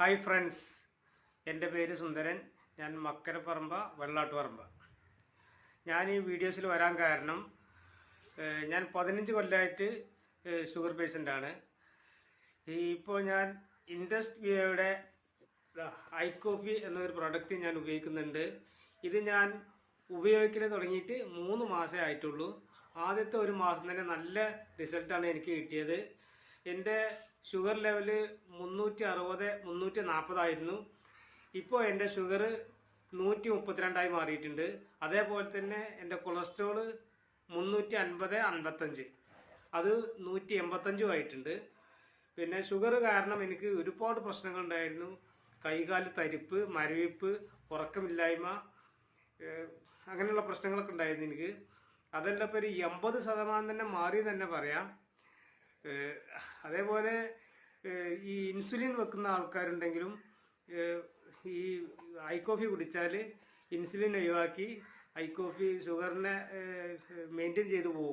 Hi friends. എന്റെ പേര് സുന്ദരൻ. ഞാൻ മക്കരപ്പറമ്പ വെള്ളാട്ടുപറമ്പ. ഞാൻ ഈ വീഡിയോസിൽ വരാൻ കാരണം ഞാൻ പതിനഞ്ച് കൊല്ലമായിട്ട് ഷുഗർ ആണ് ഇപ്പോൾ ഞാൻ ഇൻഡസ് വിയയുടെ ഐ കോഫി എന്നൊരു പ്രൊഡക്റ്റ് ഞാൻ ഉപയോഗിക്കുന്നുണ്ട്. ഇത് ഞാൻ ഉപയോഗിക്കൽ തുടങ്ങിയിട്ട് മൂന്ന് മാസമേ ആയിട്ടുള്ളൂ. ആദ്യത്തെ ഒരു മാസം തന്നെ നല്ല റിസൾട്ടാണ് എനിക്ക് കിട്ടിയത്. എന്റെ ഷുഗർ ലെവൽ മുന്നൂറ്റി അറുപത് മുന്നൂറ്റി നാൽപ്പതായിരുന്നു ഇപ്പോൾ എന്റെ ഷുഗർ നൂറ്റി മുപ്പത്തിരണ്ടായി മാറിയിട്ടുണ്ട്. അതേപോലെ തന്നെ എന്റെ കൊളസ്ട്രോൾ മുന്നൂറ്റി അൻപത് അൻപത്തഞ്ച്. അത് നൂറ്റി എൺപത്തഞ്ചും ആയിട്ടുണ്ട്. പിന്നെ ഷുഗർ കാരണം എനിക്ക് ഒരുപാട് പ്രശ്നങ്ങൾ ഉണ്ടായിരുന്നു കൈകാൽ തരിപ്പ് മരവിപ്പ് ഉറക്കമില്ലായ്മ അങ്ങനെയുള്ള പ്രശ്നങ്ങളൊക്കെ ഉണ്ടായിരുന്നു എനിക്ക്. അതെല്ലാം ഇപ്പോൾ ഒരു എൺപത് ശതമാനം തന്നെ മാറി തന്നെ പറയാം. അതേപോലെ ഈ ഇൻസുലിൻ വെക്കുന്ന ആൾക്കാരുണ്ടെങ്കിലും ഈ ഐ കോഫി കുടിച്ചാൽ ഇൻസുലിൻ ഒഴിവാക്കി ഐ കോഫി ഷുഗറിനെ മെയിന്റെയിൻ ചെയ്തു പോകും